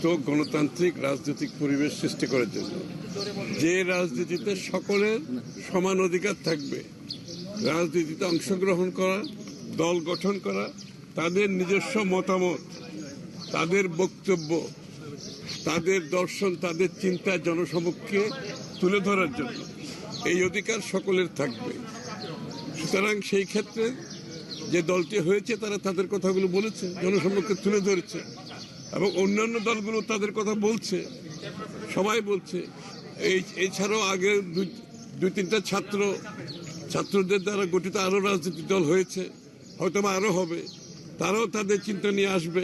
মুক্ত গণতান্ত্রিক রাজনৈতিক পরিবেশ সৃষ্টি করার জন্য। যে রাজনীতিতে সকলের সমান অধিকার থাকবে, রাজনীতিতে অংশগ্রহণ করা, দল গঠন করা, তাদের নিজস্ব মতামত, তাদের বক্তব্য, তাদের দর্শন, তাদের চিন্তা জনসমক্ষে তুলে ধরার জন্য এই অধিকার সকলের থাকবে। সুতরাং সেই ক্ষেত্রে যে দলটি হয়েছে, তারা তাদের কথাগুলো বলেছে, জনসমক্ষে তুলে ধরেছে। এবং অন্যান্য দলগুলো তাদের কথা বলছে, সবাই বলছে। এই এছাড়াও আগে দুই তিনটা ছাত্র, ছাত্রদের দ্বারা গঠিত আরও রাজনৈতিক দল হয়েছে, হয়তো বা আরও হবে। তারাও তাদের চিন্তা নিয়ে আসবে,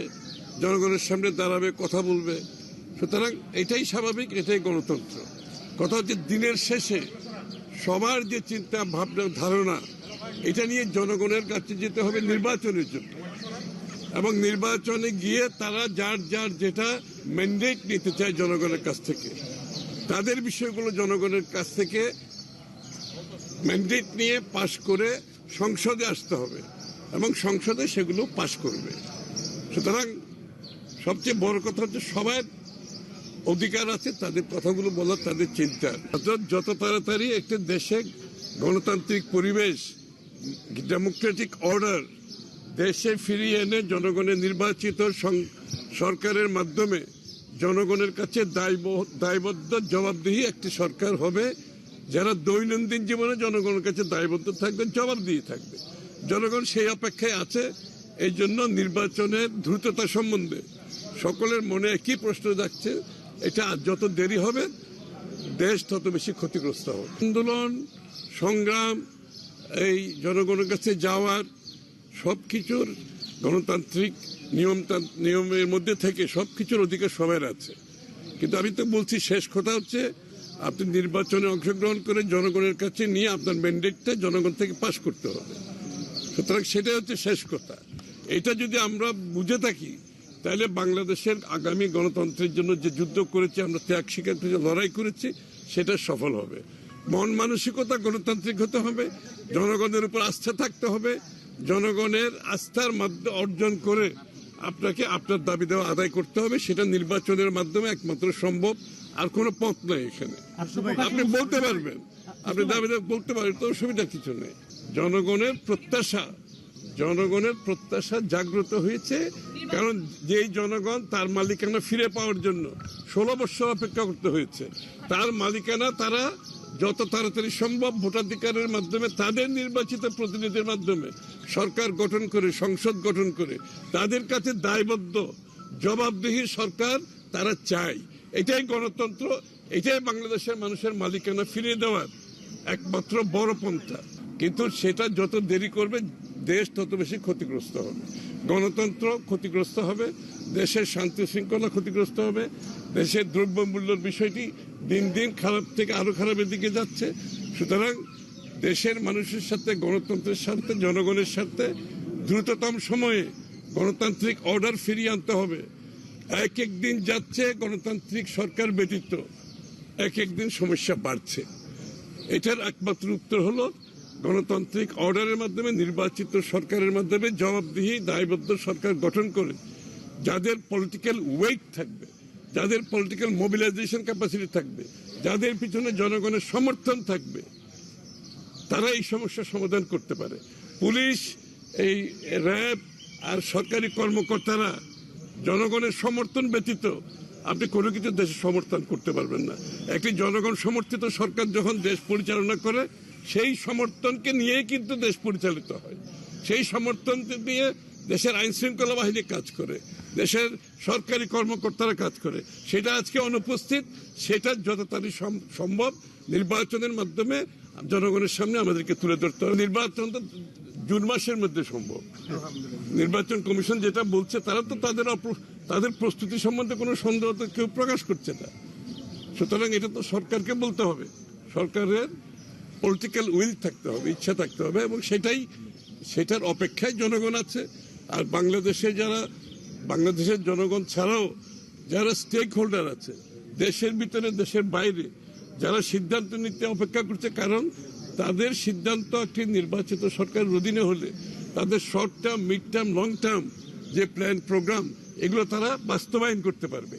জনগণের সামনে দাঁড়াবে, কথা বলবে। সুতরাং এটাই স্বাভাবিক, এটাই গণতন্ত্র। কথা হচ্ছে দিনের শেষে সবার যে চিন্তা, ভাবনা, ধারণা, এটা নিয়ে জনগণের কাছে যেতে হবে নির্বাচনের জন্য। এবং নির্বাচনে গিয়ে তারা যার যার যেটা ম্যান্ডেট নিতে চায় জনগণের কাছ থেকে, তাদের বিষয়গুলো জনগণের কাছ থেকে ম্যান্ডেট নিয়ে পাশ করে সংসদে আসতে হবে এবং সংসদে সেগুলো পাশ করবে। সুতরাং সবচেয়ে বড় কথা হচ্ছে সবার অধিকার আছে, তাদের কথাগুলো বলার, তাদের চিন্তা। যত তাড়াতাড়ি একটি দেশে গণতান্ত্রিক পরিবেশ ডেমোক্রেটিক অর্ডার দেশে ফিরিয়ে এনে জনগণের নির্বাচিত সরকারের মাধ্যমে জনগণের কাছে দায়ব- দায়বদ্ধ, জবাবদিহি একটি সরকার হবে, যারা দৈনন্দিন জীবনে জনগণের কাছে দায়বদ্ধ থাকবে জবাব দিয়ে থাকবে। জনগণ সেই অপেক্ষায় আছে, এই জন্য নির্বাচনের দ্রুততা সম্বন্ধে। সকলের মনে একই প্রশ্ন যাচ্ছে এটা যত দেরি হবে, দেশ তত বেশি ক্ষতিগ্রস্ত হবে। আন্দোলন, সংগ্রাম, এই জনগণের কাছে যাওয়ার সব কিছুর গণতান্ত্রিক নিয়ম নিয়মের মধ্যে থেকে সব কিছুর অধিকার সবার আছে। কিন্তু আমি তো বলছি, শেষ কথা হচ্ছে, আপনি নির্বাচনে অংশগ্রহণ করে জনগণের কাছে নিয়ে আপনার ম্যান্ডেটটা জনগণ থেকে পাশ করতে হবে। সুতরাং সেটাই হচ্ছে শেষ কথা। এটা যদি আমরা বুঝে থাকি, তাহলে বাংলাদেশের আগামী গণতন্ত্রের জন্য যে যুদ্ধ করেছি, আমরা ত্যাগ স্বীকার করে লড়াই করেছি, সেটা সফল হবে। মন মানসিকতা গণতান্ত্রিক হতে হবে, জনগণের উপর আস্থা থাকতে হবে জনগণের আস্থার মাধ্যমে অর্জন করে আপনাকে আপনার দাবি দেওয়া আদায় করতে হবে সেটা নির্বাচনের মাধ্যমে একমাত্র সম্ভব আর কোনো পথ নেই এখানে। আপনি বলতে পারবেন আপনি দাবি বলতে পারেন তো অসুবিধা কিছু নেই। জনগণের প্রত্যাশা জনগণের প্রত্যাশা জাগ্রত হয়েছে কারণ যেই জনগণ তার মালিকানা ফিরে পাওয়ার জন্য ষোলো বছর অপেক্ষা করতে হয়েছে তার মালিকানা তারা যত তাড়াতাড়ি সম্ভব ভোটাধিকারের মাধ্যমে, তাদের নির্বাচিত প্রতিনিধির মাধ্যমে সরকার গঠন করে, সংসদ গঠন করে, তাদের কাছে দায়বদ্ধ, জবাবদিহি সরকার তারা চায়। এটাই গণতন্ত্র, এটাই বাংলাদেশের মানুষের মালিকানা ফিরিয়ে দেওয়ার একমাত্র বড় পন্থা। কিন্তু সেটা যত দেরি করবে, দেশ তত বেশি ক্ষতিগ্রস্ত হবে। গণতন্ত্র ক্ষতিগ্রস্ত হবে, দেশের শান্তি শৃঙ্খলা ক্ষতিগ্রস্ত হবে, দেশের দ্রব্যমূল্যের বিষয়টি দিন দিন খারাপ থেকে আরও খারাপের দিকে যাচ্ছে। সুতরাং দেশের মানুষের সাথে, গণতন্ত্রের সাথে জনগণের সাথে দ্রুততম সময়ে গণতান্ত্রিক অর্ডার ফিরিয়ে আনতে হবে। এক এক দিন যাচ্ছে, গণতান্ত্রিক সরকার ব্যতীত এক এক দিন সমস্যা বাড়ছে। এটার একমাত্র উত্তর হলো গণতান্ত্রিক অর্ডারের মাধ্যমে, নির্বাচিত সরকারের মাধ্যমে জবাবদিহি, দায়বদ্ধ সরকার গঠন করে যাদের পলিটিক্যাল ওয়েট থাকবে, যাদের পলিটিক্যাল মোবিলাইজেশন ক্যাপাসিটি থাকবে, যাদের পিছনে জনগণের সমর্থন থাকবে, তারা এই সমস্যার সমাধান করতে পারে। পুলিশ, এই র্যাব আর সরকারি কর্মকর্তারা জনগণের সমর্থন ব্যতীত আপনি কোনো কিছু দেশে সমর্থন করতে পারবেন না। একটি জনগণ সমর্থিত সরকার যখন দেশ পরিচালনা করে সেই সমর্থনকে নিয়েই কিন্তু দেশ পরিচালিত হয়। সেই সমর্থন নিয়ে দেশের আইন শৃঙ্খলা বাহিনী কাজ করে দেশের সরকারি কর্মকর্তারা কাজ করে। সেটা আজকে অনুপস্থিত সেটা যত তাড়াতাড়ি সম্ভব। নির্বাচনের মাধ্যমে জনগণের সামনে আমাদেরকে তুলে ধরতে হবে। নির্বাচন তো জুন মাসের মধ্যে সম্ভব। নির্বাচন কমিশন যেটা বলছে তারা তো তাদের তাদের প্রস্তুতি সম্বন্ধে কোনো সন্দেহ তো কেউ প্রকাশ করছে না। সুতরাং এটা তো সরকারকে বলতে হবে। সরকারের পলিটিক্যাল উইল থাকতে হবে, ইচ্ছা থাকতে হবে এবং সেটাই, সেটার অপেক্ষায় জনগণ আছে। আর বাংলাদেশে যারা, বাংলাদেশের জনগণ ছাড়াও যারা স্টেক হোল্ডার আছে, দেশের ভিতরে, দেশের বাইরে, যারা সিদ্ধান্ত নিতে অপেক্ষা করছে, কারণ তাদের সিদ্ধান্ত একটি নির্বাচিত সরকারের অধীনে হলে, তাদের short term mid term long term যে প্ল্যান প্রোগ্রাম এগুলো তারা বাস্তবায়ন করতে পারবে।